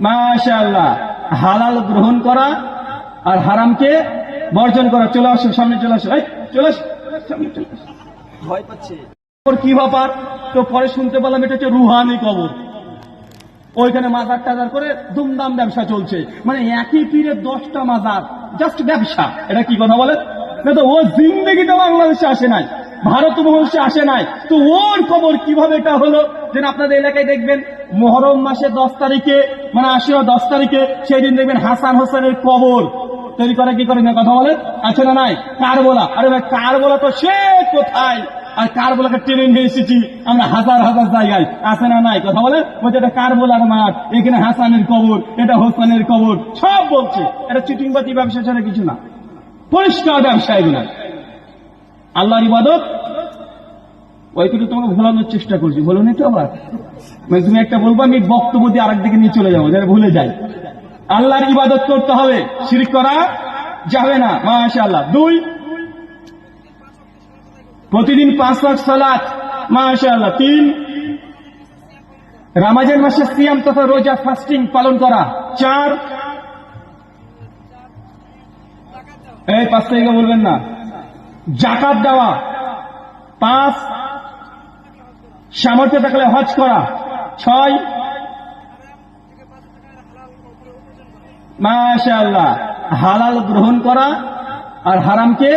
মাশাআল্লাহ হালাল গ্রহণ করা আর হারামকে বর্জন করা। চলে আসো সামনে চলে আসো। চলে আসো সামনে চলে আসো। ভয় পাচ্ছে। কি ব্যাপার? তো পরে শুনতে পেলাম এটা হচ্ছে রুহানি কবর। ওইখানে মাজার টাজার করে দুমদাম ব্যবসা চলছে। মানে একই পীরের দশটা মাজার জাস্ট ব্যবসা। এটা কি কথা বলে? না তো ও জিন্দগিতে বাংলাদেশে আসে নাই। ভারতবর্ষে আসে নাই। তো ওর খবর কীভাবে এটা হলো? যেন আপনাদের এলাকায় দেখবেন, মহরম মাসের দশ তারিখে মানে আসিও দশ তারিখে সেই দিন দেখবেন হাসান হোসেনের কবর। তৈরি করে কি করে না কথা বলেন? আছে না নাই? কারবোলা। আরে ভাই, কারবোলা তো সে কোথায়? আর কার কারবোলাকে ট্রেনে নিয়ে এসেছি আমরা হাজার হাজার জায়গায়। আছে না নাই? কথা বলে বলছে, এটা কার কারবোলার মাঠ। এখানে হাসানের কবর, এটা হোসেনের কবর। সব বলছে। এটা চিটিংবাতি ব্যবসা ছাড়া কিছু না। পরিষ্কার ব্যবসা আল্লাহর ইবাদত? ওই ওইটুকু তোমাকে ভোলানোর চেষ্টা করছি। বলো নি তো আবার? মানে তুমি একটা বলব, আমি বক্তব্য দিয়ে আরেক দিকে নিয়ে চলে যাব যারা ভুলে যাই। আল্লাহর ইবাদত করতে হবে। শিরিক করা যাবে না মাশা আল্লাহ দুই, প্রতিদিন পাঁচ লাখ সালাত মাশা আল্লাহ তিন, রামাজান মাসে সিয়াম তথা রোজা ফাস্টিং পালন করা। চার, এই পাঁচ তারিখে বলবেন না। জাকাত দেওয়া পাঁচ সামর্থ্য থাকলে হজ করা ছয় মাশাআল্লাহ হালাল গ্রহণ করা আর হারামকে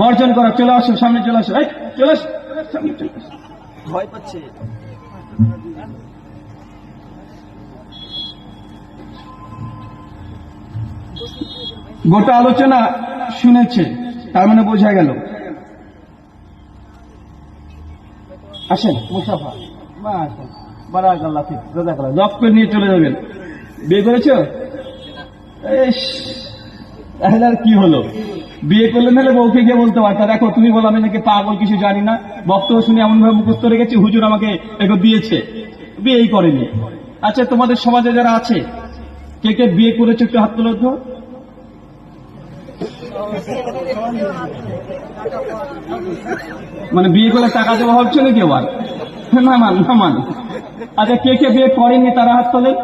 বর্জন করা। চলে আসো সামনে চলে আসো চলে আসো সামনে চলে আসো। ভয় পাচ্ছে। গোটা আলোচনা শুনেছে। তার মানে বোঝা গেল। আসেন মুসাফা জব করে নিয়ে চলে যাবেন। বিয়ে করেছ? তাহলে আর কি হলো? বিয়ে করলে নাহলে বউকে গিয়ে বলতে পারতা দেখো, তুমি বলো, আমি নাকি পাগল, কিছু জানি না। বক্তব্য শুনে এমন ভাবে মুখস্থ রেখেছি, হুজুর আমাকে এগুলো দিয়েছে। বিয়েই করেনি। আচ্ছা তোমাদের সমাজে যারা আছে, কে কে বিয়ে করেছে একটু হাত তুলো মানে বিয়ে করে টাকা দেওয়া হচ্ছে নাকি আবার? না মান না মান আচ্ছা কে কে বিয়ে করেনি তারা হাত তোলেন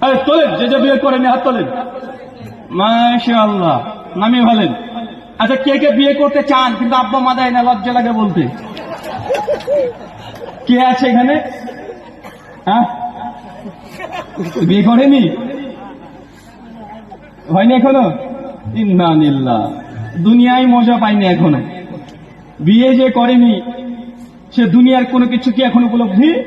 আরে তোলেন যে যে বিয়ে করেনি হাত তোলেন মাশা আল্লাহ নামি ভালেন আচ্ছা কে কে বিয়ে করতে চান, কিন্তু আব্বা মা দেয় না, লজ্জা লাগে বলতে। কে আছে এখানে? হ্যাঁ? বিয়ে করেনি? হয়নি এখনও? ইন্নানিল্লাহ দুনিয়ায় মজা পাইনি এখনও। বিয়ে যে করেনি, সে দুনিয়ার কোনো কিছু কি এখন উপলব্ধি?